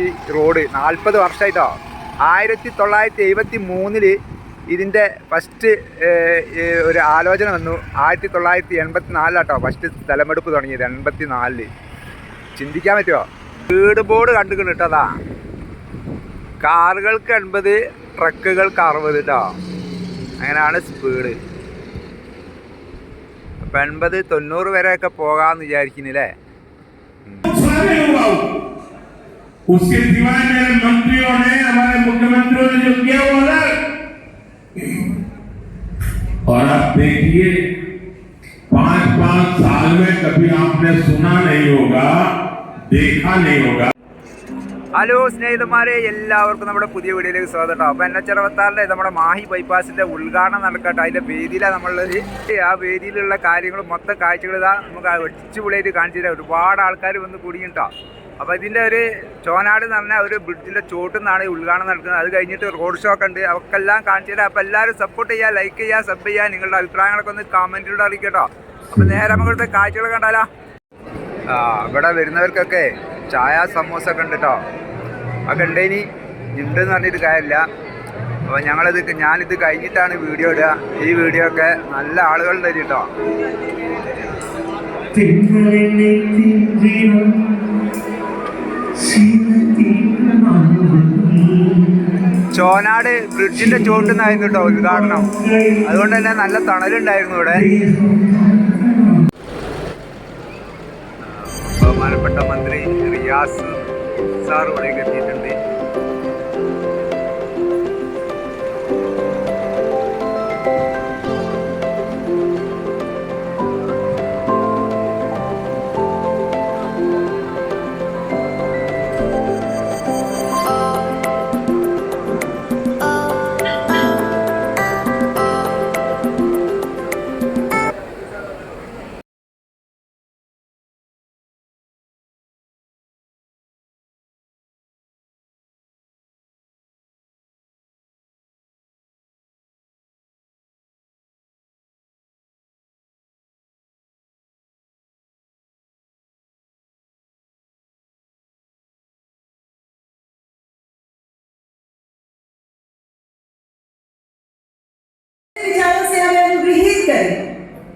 ഈ റോഡ് നാൽപ്പത് വർഷമായിട്ടോ ആയിരത്തി തൊള്ളായിരത്തി എഴുപത്തി മൂന്നിൽ ഇതിന്റെ ഫസ്റ്റ് ഒരു ആലോചന വന്നു. ആയിരത്തി തൊള്ളായിരത്തി എൺപത്തി നാലിലാട്ടോ ഫസ്റ്റ് സ്ഥലമെടുപ്പ് തുടങ്ങിയത് എൺപത്തി നാലിൽ ചിന്തിക്കാൻ പറ്റുമോ വീട് ബോർഡ് കണ്ടുക്കണം കേട്ടതാ കാറുകൾക്ക് എൺപത് ട്രക്കുകൾക്ക് അറുപത് കേട്ടോ അങ്ങനെയാണ് സ്പീഡ്. അപ്പം എൺപത് തൊണ്ണൂറ് വരെയൊക്കെ പോകാമെന്ന് വിചാരിക്കുന്നില്ലേ उसके सिवाय मेरे मंत्रियों ने हमारे मुख्यमंत्रियों ने जो किया वो अलग और आप देखिए पांच पांच साल में कभी आपने सुना नहीं होगा देखा नहीं होगा ഹലോ സ്നേഹിതന്മാരെ എല്ലാവർക്കും നമ്മുടെ പുതിയ വീഡിയോയിലേക്ക് സ്വാഗതം കേട്ടോ അപ്പോൾ എന്നെ ചെറുപത്താറിലെ നമ്മുടെ മാഹി ബൈപ്പാസിൻ്റെ ഉദ്ഘാടനം നടക്കട്ടെ അതിൻ്റെ വേദിയിലാണ് നമ്മളുള്ളത് ആ വേദിയിലുള്ള കാര്യങ്ങളും മൊത്തം കാഴ്ചകൾ ഇതാ നമുക്ക് അടിച്ചുപൊളിയായിട്ട് കാണിച്ചു തരാം ഒരുപാട് ആൾക്കാർ വന്ന് കൂടിയിട്ടോ അപ്പോൾ ഇതിന്റെ ഒരു ചോനാട് എന്ന് പറഞ്ഞാൽ ഒരു ബ്രിഡ്ജിന്റെ ചോട്ടിൽ നിന്നാണ് ഈ ഉദ്ഘാടനം നടക്കുന്നത്. അത് കഴിഞ്ഞിട്ട് റോഡ് ഷോ ഒക്കെ ഉണ്ട്. അവർക്കെല്ലാം കാണിച്ചു തരാം. അപ്പോൾ എല്ലാവരും സപ്പോർട്ട് ചെയ്യുക ലൈക്ക് ചെയ്യുക സബ് ചെയ്യുക. നിങ്ങളുടെ അഭിപ്രായങ്ങളൊക്കെ ഒന്ന് കമന്റിലൂടെ അറിയിക്കട്ടോ. അപ്പോൾ നേരെ നമുക്ക് കാഴ്ചകൾ കണ്ടാലോ. ആ ഇവിടെ വരുന്നവർക്കൊക്കെ ചായ സമോസ ഒക്കെ ഉണ്ട് കേട്ടോ ഒക്കെ ഉണ്ടേനി ഉണ്ടെന്ന് പറഞ്ഞിട്ട് കാര്യമില്ല. അപ്പോൾ ഞങ്ങളിത് ഞാനിത് കഴിഞ്ഞിട്ടാണ് വീഡിയോ ഇടുക. ഈ വീഡിയോ ഒക്കെ നല്ല ആളുകളുടെ കേട്ടോ ചോനാട് ബ്രിഡ്ജിന്റെ ചോട്ടുന്നായിരുന്നു കേട്ടോ ഉദ്ഘാടനം. അതുകൊണ്ട് തന്നെ നല്ല തണലുണ്ടായിരുന്നു ഇവിടെ. ബഹുമാനപ്പെട്ട മന്ത്രി റിയാസ് സാർ ഇവിടേക്ക്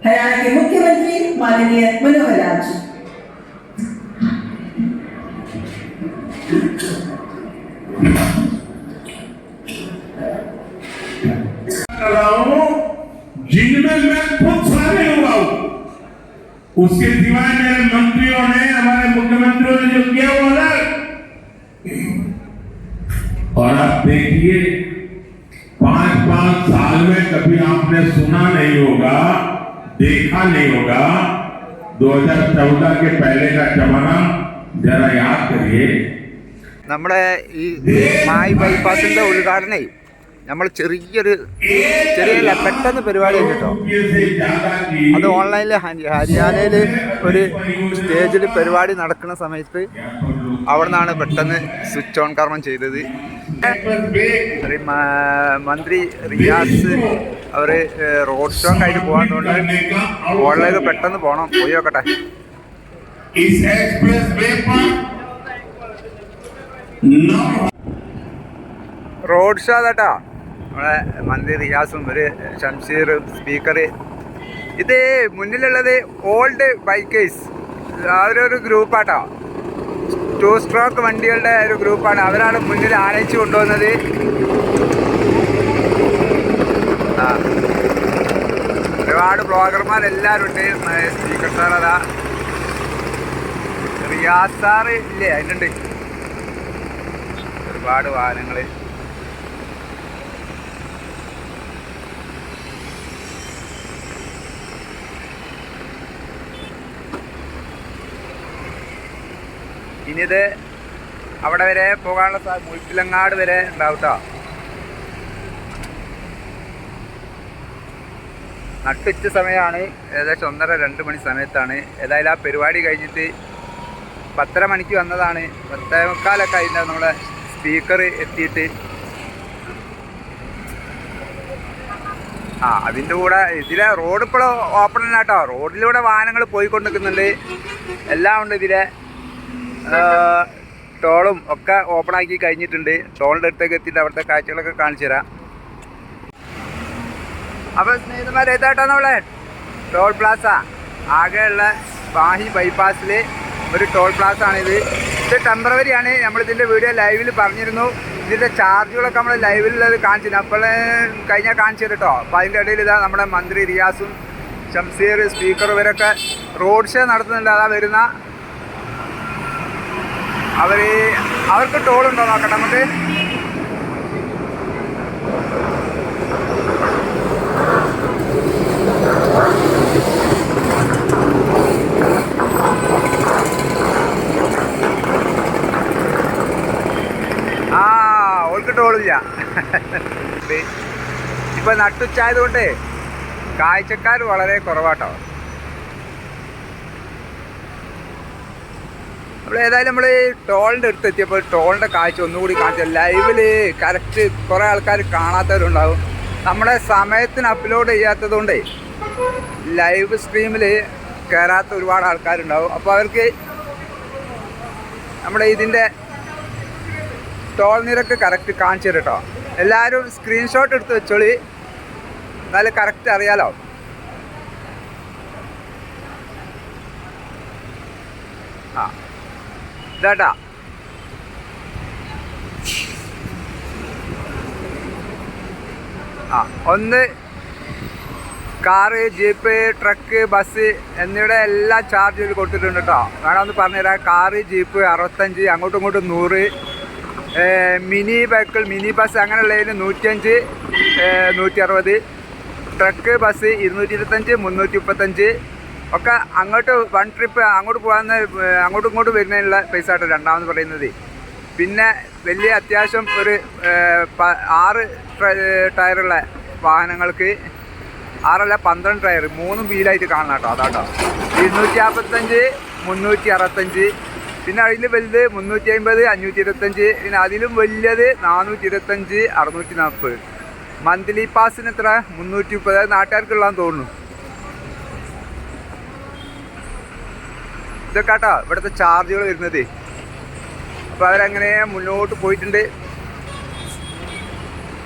हरियाणा के मुख्यमंत्री माननीय मनोहर लाल जी जिनमें मैं खुद शामिल हुआ हूँ उसके सिवाय मेरे मंत्रियों ने हमारे मुख्यमंत्रियों ने जो किया वो देखा नहीं होगा 2014 के पहले का जमाना जरा याद करिए നമ്മുടെ ഈ മായി ബൈപ്പാസിന്റെ ഉദ്ഘാടനേ നമ്മൾ ചെറിയൊരു ചെറിയ പെട്ടെന്ന് പരിപാടി ഉണ്ട് കേട്ടോ से ज्यादा की അത് ഓൺലൈനിൽ ഹരിയാനയിൽ ഒരു സ്റ്റേജിൽ പരിപാടി നടക്കുന്ന സമയത്ത് അവിടെ നിന്നാണ് പെട്ടെന്ന് സ്വിച്ച് ഓൺ കർമ്മം ചെയ്തത് ഒരു മ- മന്ത്രി റിയാസ് അവർ റോഡ് ഷോ കഴിഞ്ഞ് പോകാത്തതുകൊണ്ട് മുകളിലേക്ക് പെട്ടെന്ന് പോകണം പോയി നോക്കട്ടെ. റോഡ് ഷോ അതാട്ടാ. നമ്മളെ മന്ത്രി റിയാസും ഒരു ഷംഷീർ സ്പീക്കർ ഇത് മുന്നിലുള്ളത് ഓൾഡ് ബൈക്കേഴ്സ് അവരൊരു ഗ്രൂപ്പാട്ടോ. ടു സ്ട്രോക്ക് വണ്ടികളുടെ ഒരു ഗ്രൂപ്പാണ്. അവരാണ് മുന്നിൽ ആനയിച്ചു കൊണ്ടുവന്നത്. ഒരുപാട് ബ്ലോഗർമാരെല്ലാവരും ഉണ്ട്. സ്പീക്കർ സാർ അതാ. റിയാസ് സാറ് ഇല്ലേ? അതിനുണ്ട്. ഒരുപാട് വാഹനങ്ങൾ ഇനിയിത് അവിടെ വരെ പോകാനുള്ള മുഴുപ്പിലങ്ങാട് വരെ ഉണ്ടാവും കേട്ടോ നട്ടുച്ച സമയമാണ് ഏകദേശം ഒന്നര രണ്ട് മണി സമയത്താണ്. ഏതായാലും ആ പരിപാടി കഴിഞ്ഞിട്ട് പത്തര മണിക്ക് വന്നതാണ്. പത്തേ മുക്കാലൊക്കെ അതിന്റെ നമ്മളെ സ്പീക്കർ എത്തിയിട്ട്. ആ അതിന്റെ കൂടെ ഇതിലെ റോഡ് ഇപ്പോൾ ഓപ്പൺ തന്നെ കേട്ടോ റോഡിലൂടെ വാഹനങ്ങൾ പോയിക്കൊണ്ട് നിൽക്കുന്നുണ്ട് എല്ലാം ഉണ്ട് ഇതിലെ. ടോളും ഒക്കെ ഓപ്പൺ ആക്കി കഴിഞ്ഞിട്ടുണ്ട്. ടോളിന്റെ അടുത്തേക്ക് എത്തിയിട്ട് അവിടുത്തെ കാഴ്ചകളൊക്കെ കാണിച്ചു തരാം അപ്പോൾ സ്നേഹിതന്മാരെ ഏതായിട്ടാണ് നമ്മളെ? Toll plaza. ആകെയുള്ള പാഹി ബൈപ്പാസിൽ ഒരു ടോൾ പ്ലാസ ആണിത് ഇത് ടെമ്പറവറി ആണ് നമ്മളിതിന്റെ വീഡിയോ ലൈവിൽ പറഞ്ഞിരുന്നു. ഇതിന്റെ ചാർജുകളൊക്കെ നമ്മൾ ലൈവിലുള്ളത് കാണിച്ചിരുന്നു. അപ്പോൾ കഴിഞ്ഞാൽ കാണിച്ചു തരും കേട്ടോ. അപ്പോൾ അതിന്റെ ഇടയിൽ ഇതാ നമ്മുടെ മന്ത്രി റിയാസും ഷംസീർ സ്പീക്കർ ഇവരൊക്കെ റോഡ് ഷോ നടത്തുന്നുണ്ട്. അതാ വരുന്ന. അവർ അവർക്ക് ടോൾ ഉണ്ടോ നോക്കട്ടെ നമുക്ക്? ഇപ്പൊ നട്ടുച്ചായതുകൊണ്ട് കാഴ്ചക്കാർ വളരെ കുറവാട്ടോ. നമ്മൾ ഏതായാലും നമ്മൾ ടോളിന്റെ അടുത്ത് എത്തിയപ്പോൾ ടോളിന്റെ കാഴ്ച ഒന്നുകൂടി കാണിച്ചു ലൈവിൽ കറക്റ്റ് കുറേ ആൾക്കാർ കാണാത്തവരുണ്ടാവും. നമ്മളെ സമയത്തിന് അപ്ലോഡ് ചെയ്യാത്തത് കൊണ്ടേ ലൈവ് സ്ട്രീമിൽ കയറാത്ത ഒരുപാട് ആൾക്കാരുണ്ടാവും. അപ്പോൾ അവർക്ക് നമ്മുടെ ഇതിന്റെ ടോൾ നിരക്ക് കറക്റ്റ് കാണിച്ചു തരട്ടോ എല്ലാവരും സ്ക്രീൻഷോട്ട് എടുത്ത് വെച്ചോളി. എന്നാലും കറക്റ്റ് അറിയാലോ? ആ. ഇതാട്ടാ. ആ ഒന്ന് കാറ് ജീപ്പ് ട്രക്ക് ബസ് എന്നിവയുടെ എല്ലാ ചാർജ് കൊടുത്തിട്ടുണ്ട് കേട്ടോ വേണമെന്ന് പറഞ്ഞുതരാം കാറ് ജീപ്പ് അറുപത്തഞ്ച് അങ്ങോട്ടും ഇങ്ങോട്ടും നൂറ്. മിനി വെഹിക്കിൾ മിനി ബസ് അങ്ങനെയുള്ളതിന് നൂറ്റിയഞ്ച് നൂറ്റി അറുപത് ട്രക്ക് ബസ് ഇരുന്നൂറ്റി ഇരുപത്തഞ്ച് മുന്നൂറ്റി മുപ്പത്തഞ്ച് ഒക്കെ അങ്ങോട്ട് വൺ ട്രിപ്പ് അങ്ങോട്ട് പോകാൻ അങ്ങോട്ടും ഇങ്ങോട്ടും വരുന്നതിനുള്ള പൈസ ആട്ടോ രണ്ടാമത് പറയുന്നത്. പിന്നെ വലിയ അത്യാവശ്യം ഒരു ആറ് ടയറുള്ള വാഹനങ്ങൾക്ക് ആറല്ല പന്ത്രണ്ട് ടയർ മൂന്നും വീലായിട്ട് കാണണം കേട്ടോ അതാട്ടോ. ഇരുന്നൂറ്റി നാൽപ്പത്തഞ്ച് മുന്നൂറ്റി അറുപത്തഞ്ച് പിന്നെ അതിൽ വലുത് മുന്നൂറ്റി അമ്പത് അഞ്ഞൂറ്റി ഇരുപത്തഞ്ച് പിന്നെ അതിലും വലിയത് നാനൂറ്റി ഇരുപത്തഞ്ച് അറുന്നൂറ്റി നാൽപ്പത് മന്ത്ലി പാസിന് എത്ര? മുന്നൂറ്റി മുപ്പത് നാട്ടുകാർക്കുള്ളതെന്ന് തോന്നുന്നു. ഇതൊക്കെ കേട്ടോ ഇവിടുത്തെ ചാർജുകൾ വരുന്നത്. അപ്പോൾ അവരങ്ങനെ മുന്നോട്ട് പോയിട്ടുണ്ട്.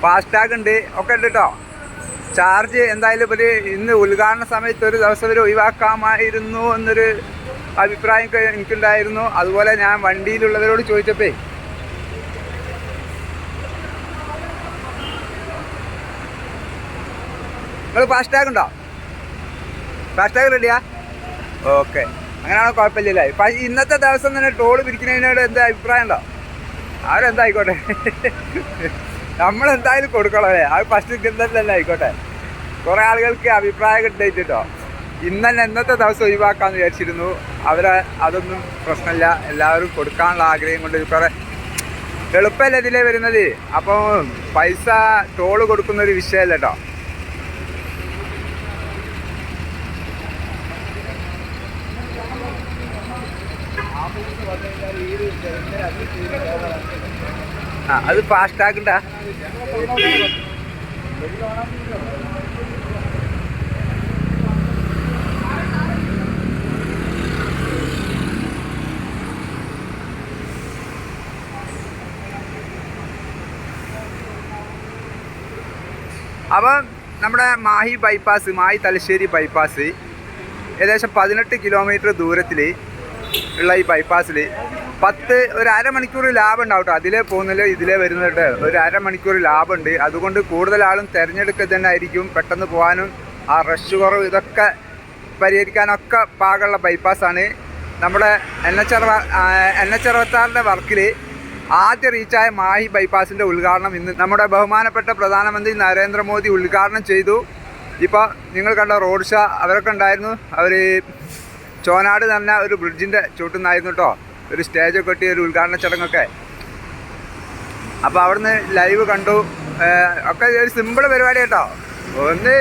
ഫാസ്ടാഗ് ഉണ്ട്. ഒക്കെ ഉണ്ട് കേട്ടോ ചാർജ് എന്തായാലും ഒരു ഇന്ന് ഉദ്ഘാടന സമയത്ത് ഒരു ദിവസം ഒരു ഒഴിവാക്കാമായിരുന്നു എന്നൊരു അഭിപ്രായം എനിക്കുണ്ടായിരുന്നു. അതുപോലെ ഞാൻ വണ്ടിയിലുള്ളവരോട് ചോദിച്ചപ്പേ നിങ്ങൾ ഫാസ്റ്റാഗ് ഉണ്ടോ? ഫാസ്റ്റാഗ് റെഡിയാ ഓക്കെ അങ്ങനെയാണോ കുഴപ്പമില്ലല്ലേ പക്ഷേ ഇന്നത്തെ ദിവസം തന്നെ ടോൾ പിരിക്കുന്നതിനോട് എന്താ അഭിപ്രായം ഉണ്ടോ? അവരെന്തായിക്കോട്ടെ നമ്മളെന്തായാലും കൊടുക്കണമല്ലേ അത് ഫസ്റ്റ് കിട്ടുന്നതല്ലേ ആയിക്കോട്ടെ. കുറേ ആളുകൾക്ക് അഭിപ്രായം ഉണ്ടായിട്ടോ ഇന്നലെ ഇന്നത്തെ ദിവസം ഒഴിവാക്കാമെന്ന് വിചാരിച്ചിരുന്നു. അവരെ അതൊന്നും പ്രശ്നമില്ല. എല്ലാവരും കൊടുക്കാനുള്ള ആഗ്രഹം കൊണ്ട് കുറേ എളുപ്പമല്ല ഇതിലേ വരുന്നത്? അപ്പോൾ പൈസ ടോൾ കൊടുക്കുന്ന ഒരു വിഷയമല്ല കേട്ടോ. ആ അത് ഫാസ്റ്റ് ആക്കണ്ട അപ്പം നമ്മുടെ മാഹി ബൈപ്പാസ് മാഹി തലശ്ശേരി ബൈപ്പാസ് ഏകദേശം പതിനെട്ട് കിലോമീറ്റർ ദൂരത്തിൽ ഉള്ള ഈ ബൈപ്പാസിൽ പത്ത് ഒരു അരമണിക്കൂർ ലാഭം ഉണ്ടാവും കേട്ടോ അതിലേ പോകുന്നില്ല ഇതിലേ വരുന്നിട്ട് ഒരു അരമണിക്കൂർ ലാഭമുണ്ട് അതുകൊണ്ട് കൂടുതൽ ആളും തിരഞ്ഞെടുക്കുക തന്നെ ആയിരിക്കും. പെട്ടെന്ന് പോകാനും ആ റഷ് കുറവ് ഇതൊക്കെ പരിഹരിക്കാനൊക്കെ പാകമുള്ള ബൈപ്പാസാണ് നമ്മുടെ എൻ എച്ച് അറുപ എൻ എച്ച് അറുപത്താറിന്റെ വർക്കിൽ ആദ്യ റീച്ചായ മാഹി ബൈപ്പാസിന്റെ ഉദ്ഘാടനം ഇന്ന് നമ്മുടെ ബഹുമാനപ്പെട്ട പ്രധാനമന്ത്രി നരേന്ദ്രമോദി ഉദ്ഘാടനം ചെയ്തു. ഇപ്പോൾ നിങ്ങൾ കണ്ട റോഡ് ഷോ അവരൊക്കെ ഉണ്ടായിരുന്നു. അവർ ചോനാട് എന്ന് പറഞ്ഞ ഒരു ബ്രിഡ്ജിന്റെ ചുട്ടുന്നായിരുന്നു കേട്ടോ ഒരു സ്റ്റേജൊക്കെ കെട്ടി ഒരു ഉദ്ഘാടന ചടങ്ങൊക്കെ. അപ്പോൾ അവിടുന്ന് ലൈവ് കണ്ടു. ഒക്കെ ഒരു സിമ്പിൾ പരിപാടി കേട്ടോ. ഒന്ന്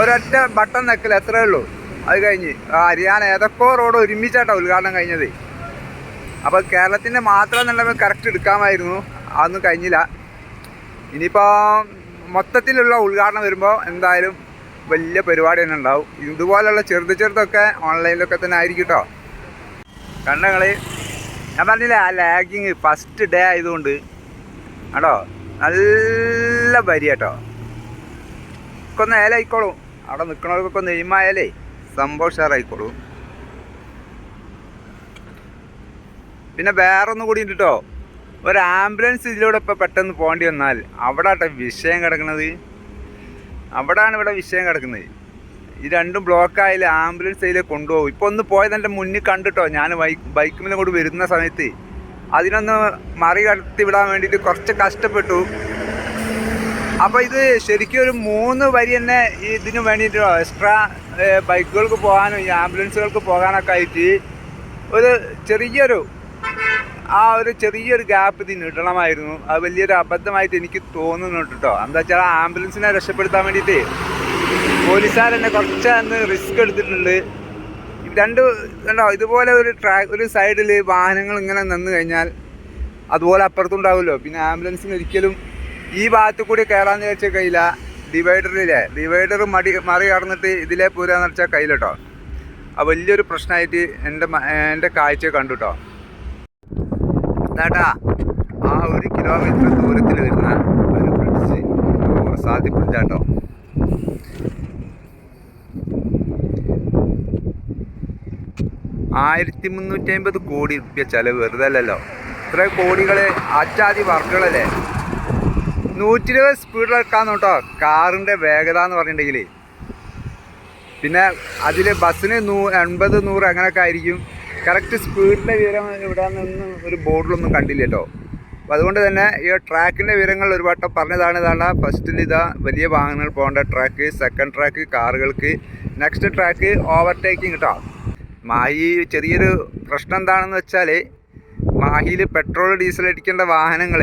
ഒരൊറ്റ ബട്ടൺ നെക്കൽ എത്രയേ ഉള്ളൂ. അത് കഴിഞ്ഞ് ഹരിയാന ഏതൊക്കെ റോഡ് ഒരുമിച്ചാട്ടോ ഉദ്ഘാടനം കഴിഞ്ഞത്. അപ്പോൾ കേരളത്തിന്റെ മാത്രം എന്നുള്ളത് കറക്റ്റ് എടുക്കാമായിരുന്നു. അതൊന്നും കഴിഞ്ഞില്ല. ഇനിയിപ്പോൾ മൊത്തത്തിലുള്ള ഉദ്ഘാടനം വരുമ്പോൾ എന്തായാലും വലിയ പരിപാടി തന്നെ ഉണ്ടാവും. ഇതുപോലുള്ള ചെറുത് ചെറുതൊക്കെ ഓൺലൈനിലൊക്കെ തന്നെ ആയിരിക്കും കേട്ടോ കണ്ടങ്ങൾ ഞാൻ പറഞ്ഞില്ലേ ആ ലാഗിങ് ഫസ്റ്റ് ഡേ ആയതുകൊണ്ട് കേട്ടോ നല്ല വരി കേട്ടോ ഒക്കെ ഒന്ന് ഏലായിക്കോളും. അവിടെ നിൽക്കണവർക്കൊക്കെ ഒന്ന് എയിമായാലേ സംഭവം പിന്നെ വേറെ ഒന്നും കൂടി ഉണ്ട് കേട്ടോ ഒരു ആംബുലൻസ് ഇതിലൂടെ ഇപ്പോൾ പെട്ടെന്ന് പോകേണ്ടി വന്നാൽ അവിടെ ആട്ടെ വിഷയം കിടക്കുന്നത് അവിടാണ് ഇവിടെ വിഷയം കിടക്കുന്നത്. ഈ രണ്ടും ബ്ലോക്ക് ആയാലും ആംബുലൻസ് അതിലെ കൊണ്ടുപോകും. ഇപ്പോൾ ഒന്ന് പോയത് എന്റെ മുന്നിൽ കണ്ടിട്ടോ? ഞാൻ ബൈക്ക് ബൈക്കിൽ കൂടി വരുന്ന സമയത്ത്. അതിനൊന്ന് മറികടത്തി വിടാൻ വേണ്ടിയിട്ട് കുറച്ച് കഷ്ടപ്പെട്ടു. അപ്പോൾ ഇത് ശരിക്കും ഒരു മൂന്ന് വരി തന്നെ ഇതിന് വേണ്ടിയിട്ട് എക്സ്ട്രാ ബൈക്കുകൾക്ക് പോകാനും ഈ ആംബുലൻസുകൾക്ക് പോകാനൊക്കെ ആയിട്ട് ഒരു ചെറിയൊരു ആ ഒരു ചെറിയൊരു ഗ്യാപ്പ് ഇതിന് ഇടണമായിരുന്നു അത് വലിയൊരു അബദ്ധമായിട്ട് എനിക്ക് തോന്നുന്നുണ്ട് കേട്ടോ. എന്താ വെച്ചാൽ ആ ആംബുലൻസിനെ രക്ഷപ്പെടുത്താൻ വേണ്ടിയിട്ട് പോലീസുകാർ തന്നെ കുറച്ച് അന്ന് റിസ്ക് എടുത്തിട്ടുണ്ട്. രണ്ട് കണ്ടോ ഇതുപോലെ ഒരു ട്രാക്ക് ഒരു സൈഡിൽ വാഹനങ്ങൾ ഇങ്ങനെ നിന്ന് കഴിഞ്ഞാൽ അതുപോലെ അപ്പുറത്തുണ്ടാവുമല്ലോ. പിന്നെ ആംബുലൻസിന് ഒരിക്കലും ഈ ഭാഗത്ത് കൂടി കയറാന്ന് വെച്ചാൽ കയ്യില്ല ഡിവൈഡറിലെ ഡിവൈഡർ മടി മറി കടന്നിട്ട് ഇതിലേ പോരാന്ന് വെച്ചാൽ കയ്യിലോ ആ വലിയൊരു പ്രശ്നമായിട്ട് എന്റെ എന്റെ കാഴ്ച കണ്ടു കേട്ടോ. ചേട്ടാ ആ ഒരു കിലോമീറ്റർ ദൂരത്തിൽ വരുന്ന ഒരു ബ്രിഡ്ജ് സാധ്യ ബ്രിഡ്ജാട്ടോ ആയിരത്തി മുന്നൂറ്റി അമ്പത് കോടി റുപ്യ ചെലവ് വെറുതെ അല്ലല്ലോ ഇത്ര കോടികൾ അച്ചാതി വർക്കുകളല്ലേ നൂറ്റി ഇരുപത് സ്പീഡിൽ വെക്കാന്ന് കേട്ടോ കാറിന്റെ വേഗത എന്ന് പറഞ്ഞിട്ടുണ്ടെങ്കിൽ പിന്നെ അതിൽ ബസ്സിന് നൂ എൺപത് നൂറ് അങ്ങനെയൊക്കെ ആയിരിക്കും. കറക്റ്റ് സ്പീഡിന്റെ വിവരം ഇവിടെ നിന്ന് ഒരു ബോർഡിലൊന്നും കണ്ടില്ല കേട്ടോ. അപ്പോൾ അതുകൊണ്ട് തന്നെ ഈ ട്രാക്കിന്റെ വിവരങ്ങൾ ഒരു വട്ടം പറഞ്ഞതാണ് ഇതാണ് ഫസ്റ്റിൽ ഇതാ വലിയ വാഹനങ്ങൾ പോകേണ്ട ട്രാക്ക് സെക്കൻഡ് ട്രാക്ക് കാറുകൾക്ക്. നെക്സ്റ്റ് ട്രാക്ക് ഓവർടേക്കിംഗ് കേട്ടോ മാഹി ചെറിയൊരു പ്രശ്നം എന്താണെന്ന് വെച്ചാൽ മാഹിയിൽ പെട്രോൾ ഡീസൽ അടിക്കേണ്ട വാഹനങ്ങൾ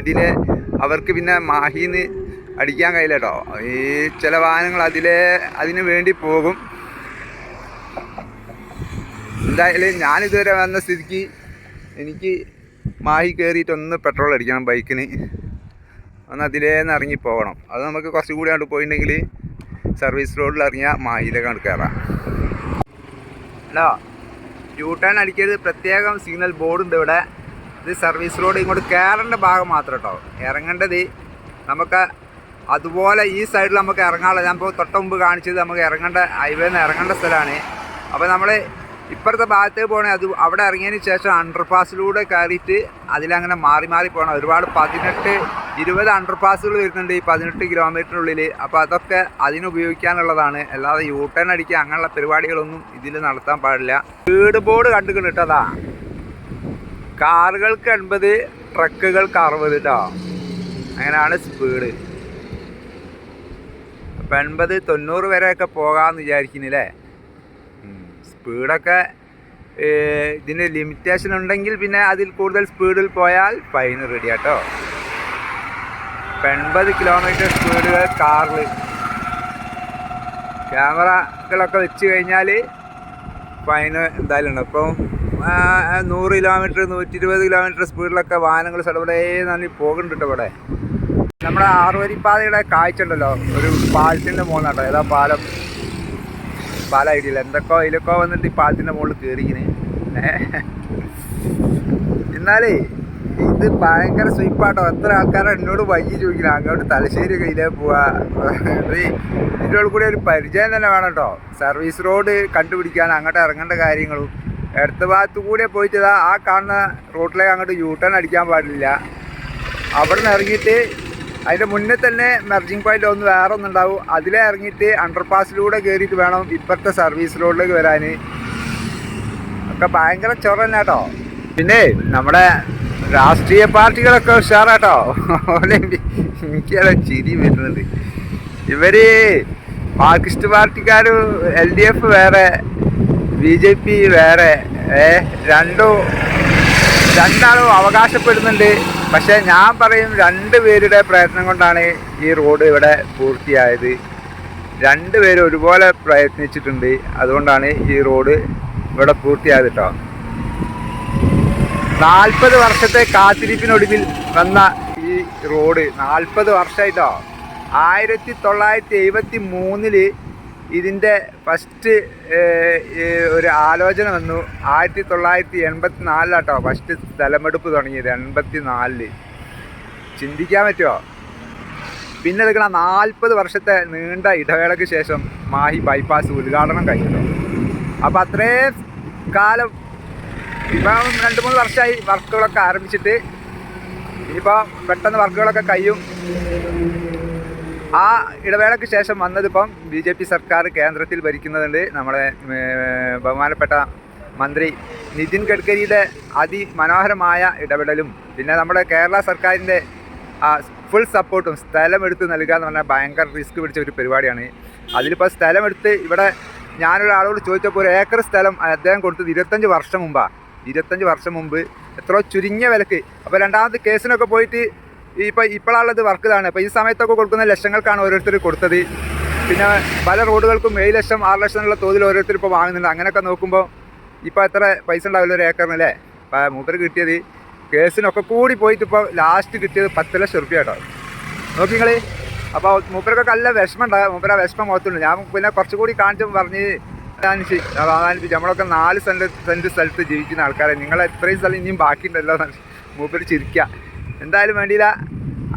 ഇതിലെ അവർക്ക് പിന്നെ മാഹിന്ന് അടിക്കാൻ കഴിയില്ല കേട്ടോ ഈ ചില വാഹനങ്ങൾ അതിലെ അതിന് വേണ്ടി പോകും. എന്തായാലും ഞാനിതുവരെ വന്ന സ്ഥിതിക്ക് എനിക്ക് മാഹി കയറിയിട്ട് ഒന്ന് പെട്രോൾ അടിക്കണം ബൈക്കിന് ഒന്ന് അതിലേന്ന് ഇറങ്ങി പോകണം. അത് നമുക്ക് കുറച്ചും കൂടി അങ്ങോട്ട് പോയിട്ടുണ്ടെങ്കിൽ സർവീസ് റോഡിൽ ഇറങ്ങിയാൽ മാഹിയിലേക്ക് അങ്ങോട്ട് കയറാം ഹലോ യൂ ടേൺ അടിക്കരുത്. പ്രത്യേകം സിഗ്നൽ ബോർഡ് ഉണ്ട് ഇവിടെ. ഇത് സർവീസ് റോഡ് ഇങ്ങോട്ട് കയറേണ്ട ഭാഗം മാത്രം കേട്ടോ ഇറങ്ങേണ്ടത് നമുക്ക് അതുപോലെ ഈ സൈഡിൽ നമുക്ക് ഇറങ്ങാനുള്ള ഞാൻ ഇപ്പോൾ തൊട്ട് മുമ്പ് കാണിച്ചത് നമുക്ക് ഇറങ്ങേണ്ട ഹൈവേന്ന് ഇറങ്ങേണ്ട സ്ഥലമാണ്. അപ്പോൾ നമ്മൾ ഇപ്പുറത്തെ ഭാഗത്തേക്ക് പോകണേ അത് അവിടെ ഇറങ്ങിയതിന് ശേഷം അണ്ടർപാസിലൂടെ കയറിയിട്ട് അതിലങ്ങനെ മാറി മാറി പോകണം ഒരുപാട് പതിനെട്ട് ഇരുപത് അണ്ടർപാസുകൾ വരുന്നുണ്ട് ഈ പതിനെട്ട് കിലോമീറ്ററിനുള്ളിൽ അപ്പോൾ അതൊക്കെ അതിനുപയോഗിക്കാനുള്ളതാണ് അല്ലാതെ യൂ ടേൺ അടിക്കുക അങ്ങനെയുള്ള പരിപാടികളൊന്നും ഇതിൽ നടത്താൻ പാടില്ല. വീട് ബോർഡ് കണ്ടുകൊണ്ട് കേട്ടതാ കാറുകൾക്ക് എൺപത് ട്രക്കുകൾക്ക് അറുപത് കേട്ടോ അങ്ങനെയാണ് സ്പീഡ് അപ്പം എൺപത് തൊണ്ണൂറ് വരെയൊക്കെ പോകാമെന്ന് വിചാരിക്കുന്നില്ലേ സ്പീഡൊക്കെ ഇതിന് ലിമിറ്റേഷൻ ഉണ്ടെങ്കിൽ പിന്നെ അതിൽ കൂടുതൽ സ്പീഡിൽ പോയാൽ ഫൈൻ റെഡി ആട്ടോ. എൺപത് കിലോമീറ്റർ സ്പീഡുകൾ കാറിൽ ക്യാമറകളൊക്കെ വെച്ച് കഴിഞ്ഞാൽ ഫൈന് എന്തായാലും ഉണ്ട്. അപ്പം നൂറ് കിലോമീറ്റർ നൂറ്റി ഇരുപത് കിലോമീറ്റർ സ്പീഡിലൊക്കെ വാഹനങ്ങൾ സടപടേ നന്ദി പോകുന്നുണ്ട് കേട്ടോ ഇവിടെ. നമ്മുടെ ആറുവരിപ്പാതയുടെ കാഴ്ച ഉണ്ടല്ലോ. ഒരു പാലത്തിന്റെ മോന്നാട്ടോ ഏതാ പാലം? പാലം ഐഡിയല്ല എന്തൊക്കെ ഇതിലൊക്കെ വന്നിട്ട് ഈ പാലത്തിന്റെ മുകളിൽ കയറിക്കിന് എന്നാലേ ഇത് ഭയങ്കര സ്വീപ്പാട്ടോ എത്ര ആൾക്കാരെ എന്നോട് വൈകി ചോദിക്കണം. അങ്ങോട്ട് തലശ്ശേരി കയ്യിലേ പോവാ. ഇതിനോട് കൂടി ഒരു പരിചയം തന്നെ വേണം കേട്ടോ. സർവീസ് റോഡ് കണ്ടുപിടിക്കാൻ അങ്ങോട്ട് ഇറങ്ങേണ്ട കാര്യങ്ങളും. ഇടത്ത ഭാഗത്ത് കൂടെ പോയിട്ട് ആ കാണുന്ന റോട്ടിലേക്ക് അങ്ങോട്ട് യൂട്ടേൺ ടേൺ അടിക്കാൻ പാടില്ല. അവിടെ നിന്ന് ഇറങ്ങിയിട്ട് അതിന്റെ മുന്നേ തന്നെ മെർജിങ് പോയിന്റ് ഒന്ന് വേറെ ഒന്നുണ്ടാവും അതിലെ ഇറങ്ങിയിട്ട് അണ്ടർപാസിലൂടെ കയറിയിട്ട് വേണം ഇപ്പോഴത്തെ സർവീസ് റോഡിലേക്ക് വരാൻ ഒക്കെ ഭയങ്കര ചൊറ കേട്ടോ. പിന്നെ നമ്മുടെ രാഷ്ട്രീയ പാർട്ടികളൊക്കെ ഉഷാറാട്ടോ. എനിക്കത് ചിരി വരുന്നുണ്ട്. ഇവർ മാർക്സിസ്റ്റ് പാർട്ടിക്കാർ എൽ ഡി എഫ് വേറെ ബി ജെ പി വേറെ ഏ രണ്ടു രണ്ടാളും അവകാശപ്പെടുന്നുണ്ട്. പക്ഷേ ഞാൻ പറയും രണ്ട് പേരുടെ പ്രയത്നം കൊണ്ടാണ് ഈ റോഡ് ഇവിടെ പൂർത്തിയായത്. രണ്ട് പേരും ഒരുപോലെ പ്രയത്നിച്ചിട്ടുണ്ട്. അതുകൊണ്ടാണ് ഈ റോഡ് ഇവിടെ പൂർത്തിയായത് കേട്ടോ നാൽപ്പത് വർഷത്തെ കാത്തിരിപ്പിനൊടുവിൽ വന്ന ഈ റോഡ് നാൽപ്പത് വർഷമായിട്ടോ ആയിരത്തി തൊള്ളായിരത്തി എഴുപത്തി മൂന്നിൽ ഇതിന്റെ ഫസ്റ്റ് ഒരു ആലോചന വന്നു. ആയിരത്തി തൊള്ളായിരത്തി എൺപത്തി നാലിലാട്ടോ ഫസ്റ്റ് സ്ഥലമെടുപ്പ് തുടങ്ങിയത്. എൺപത്തി നാലിൽ ചിന്തിക്കാൻ പറ്റുമോ പിന്നെ എടുക്കണ. നാൽപ്പത് വർഷത്തെ നീണ്ട ഇടവേളയ്ക്ക് ശേഷം മാഹി ബൈപ്പാസ് ഉദ്ഘാടനം കഴിഞ്ഞു. അപ്പോൾ അത്രയും കാലം ഇപ്പം രണ്ട് മൂന്ന് വർഷമായി വർക്കുകളൊക്കെ ആരംഭിച്ചിട്ട് ഇനിയിപ്പോൾ പെട്ടെന്ന് വർക്കുകളൊക്കെ കഴിയും. ആ ഇടവേളയ്ക്ക് ശേഷം വന്നതിപ്പം ബി ജെ പി സർക്കാർ കേന്ദ്രത്തിൽ ഭരിക്കുന്നതുണ്ട് നമ്മുടെ ബഹുമാനപ്പെട്ട മന്ത്രി നിതിൻ ഗഡ്കരിയുടെ അതിമനോഹരമായ ഇടപെടലും പിന്നെ നമ്മുടെ കേരള സർക്കാരിന്റെ ഫുൾ സപ്പോർട്ടും സ്ഥലം എടുത്ത് നൽകുക എന്ന് പറഞ്ഞാൽ ഭയങ്കര റിസ്ക് പിടിച്ച ഒരു പരിപാടിയാണ്. അതിലിപ്പോൾ സ്ഥലം എടുത്ത് ഇവിടെ ഞാനൊരാളോട് ചോദിച്ചപ്പോൾ ഒരു ഏക്കർ സ്ഥലം അദ്ദേഹം കൊടുത്തത് ഇരുപത്തഞ്ച് വർഷം മുമ്പാണ് ഇരുപത്തഞ്ച് വർഷം മുമ്പ് എത്രയോ ചുരുങ്ങിയ വിലക്ക്. അപ്പോൾ രണ്ടാമത്തെ കേസിനൊക്കെ പോയിട്ട് ഇപ്പോൾ ഇപ്പോഴുള്ളത് വർക്ക് ഇതാണ്. അപ്പോൾ ഈ സമയത്തൊക്കെ കൊടുക്കുന്ന ലക്ഷങ്ങൾക്കാണ് ഓരോരുത്തർ കൊടുത്തത്. പിന്നെ പല റോഡുകൾക്കും ഏഴ് ലക്ഷം ആറ് ലക്ഷം എന്നുള്ള തോതിൽ ഓരോരുത്തർ ഇപ്പോൾ വാങ്ങുന്നുണ്ട്. അങ്ങനെയൊക്കെ നോക്കുമ്പോൾ ഇപ്പോൾ എത്ര പൈസ ഉണ്ടാവില്ല ഒരു ഏക്കറിനല്ലേ? അപ്പോൾ മൂപ്പര് കിട്ടിയത് കേസിനൊക്കെ കൂടി പോയിട്ട് ഇപ്പോൾ ലാസ്റ്റ് കിട്ടിയത് പത്ത് ലക്ഷം റുപ്യ കേട്ടോ. നോക്കി നിങ്ങൾ അപ്പോൾ മൂപ്പരൊക്കെ നല്ല വിഷമം ഉണ്ടാകും മൂപ്പര വിഷമം മുഖത്തുണ്ട്. ഞാൻ പിന്നെ കുറച്ചുകൂടി കാണിച്ചു പറഞ്ഞ് ആനിച്ച് നമ്മളൊക്കെ നാല് സെന്റ് സെന്റ് സ്ഥലത്ത് ജീവിക്കുന്ന ആൾക്കാരെ. നിങ്ങളെ എത്രയും സ്ഥലം ഇനിയും ബാക്കിയുണ്ടല്ലോ മൂപ്പര് ചിരിക്കുക എന്തായാലും വേണ്ടിയില്ല.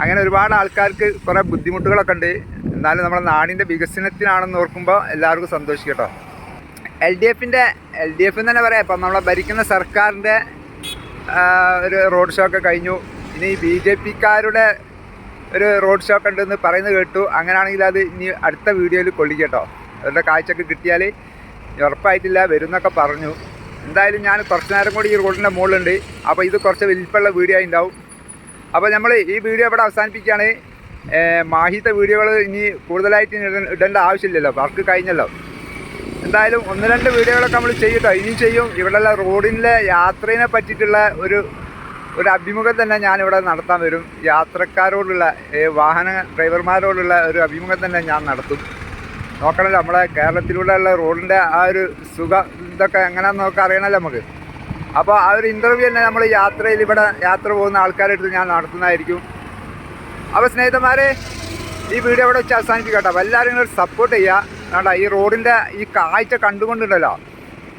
അങ്ങനെ ഒരുപാട് ആൾക്കാർക്ക് കുറേ ബുദ്ധിമുട്ടുകളൊക്കെ ഉണ്ട്. എന്നാലും നമ്മുടെ നാടിന്റെ വികസനത്തിനാണെന്ന് ഓർക്കുമ്പോൾ എല്ലാവർക്കും സന്തോഷിക്കട്ടോ എൽ ഡി എഫിന്റെ എൽ ഡി എഫ് എന്ന് തന്നെ പറയാം. ഇപ്പം നമ്മളെ ഭരിക്കുന്ന സർക്കാരിന്റെ ഒരു റോഡ് ഷോ ഒക്കെ കഴിഞ്ഞു. ഇനി ബി ജെ പിക്കാരുടെ ഒരു റോഡ് ഷോ ഒക്കെ ഉണ്ടെന്ന് പറയുന്നത് കേട്ടു. അങ്ങനെയാണെങ്കിൽ അത് ഇനി അടുത്ത വീഡിയോയിൽ കൊള്ളിക്കട്ടോ അവരുടെ കാഴ്ചയൊക്കെ കിട്ടിയാൽ ഉറപ്പായിട്ടില്ല വരുന്നൊക്കെ പറഞ്ഞു. എന്തായാലും ഞാൻ കുറച്ച് നേരം കൂടി ഈ റോഡിന്റെ മുകളിലുണ്ട്. അപ്പോൾ ഇത് കുറച്ച് വലിപ്പമുള്ള വീഡിയോ ഉണ്ടാവും. അപ്പോൾ നമ്മൾ ഈ വീഡിയോ ഇവിടെ അവസാനിപ്പിക്കുകയാണ്. മാഹിത്തെ വീഡിയോകൾ ഇനി കൂടുതലായിട്ട് ഇടേണ്ട ആവശ്യമില്ലല്ലോ. വർക്ക് കഴിഞ്ഞല്ലോ. എന്തായാലും ഒന്ന് രണ്ട് വീഡിയോകളൊക്കെ നമ്മൾ ചെയ്യട്ടോ. ഇനിയും ചെയ്യും. ഇവിടെയുള്ള റോഡിന്റെ യാത്രയെ പറ്റിയിട്ടുള്ള ഒരു ഒരു അഭിമുഖം തന്നെ ഞാനിവിടെ നടത്താൻ വരും. യാത്രക്കാരോടുള്ള വാഹന ഡ്രൈവർമാരോടുള്ള ഒരു അഭിമുഖം തന്നെ ഞാൻ നടത്തും. നോക്കണല്ലോ നമ്മളെ കേരളത്തിലൂടെയുള്ള റോഡിന്റെ ആ ഒരു സുഖ ഇതൊക്കെ എങ്ങനെയാണെന്ന് നോക്കാൻ അറിയണമല്ലോ നമുക്ക്. അപ്പോൾ ആ ഒരു ഇന്റർവ്യൂ തന്നെ നമ്മൾ യാത്രയിൽ ഇവിടെ യാത്ര പോകുന്ന ആൾക്കാരുടെ അടുത്ത് ഞാൻ നടത്തുന്നതായിരിക്കും. അപ്പോൾ സ്നേഹിതന്മാരെ ഈ വീഡിയോ ഇവിടെ വെച്ച് അവസാനിപ്പിക്കട്ടെ അപ്പോൾ എല്ലാവരും നിങ്ങൾ സപ്പോർട്ട് ചെയ്യുക. വേണ്ട ഈ റോഡിന്റെ ഈ കാഴ്ച കണ്ടുകൊണ്ടുണ്ടല്ലോ.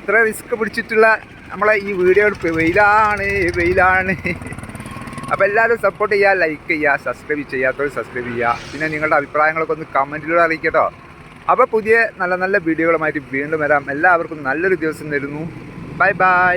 ഇത്ര റിസ്ക് പിടിച്ചിട്ടുള്ള നമ്മളെ ഈ വീഡിയോ എടുപ്പ്. വെയിലാണ് വെയിലാണ്. അപ്പോൾ എല്ലാവരും സപ്പോർട്ട് ചെയ്യുക ലൈക്ക് ചെയ്യുക സബ്സ്ക്രൈബ് ചെയ്യാത്തവർ സബ്സ്ക്രൈബ് ചെയ്യുക. പിന്നെ നിങ്ങളുടെ അഭിപ്രായങ്ങളൊക്കെ ഒന്ന് കമന്റിലൂടെ അറിയിക്കട്ടോ അപ്പോൾ പുതിയ നല്ല നല്ല വീഡിയോകളുമായിട്ട് വീണ്ടും വരാം. എല്ലാവർക്കും നല്ലൊരു ദിവസം തരുന്നു. Bye bye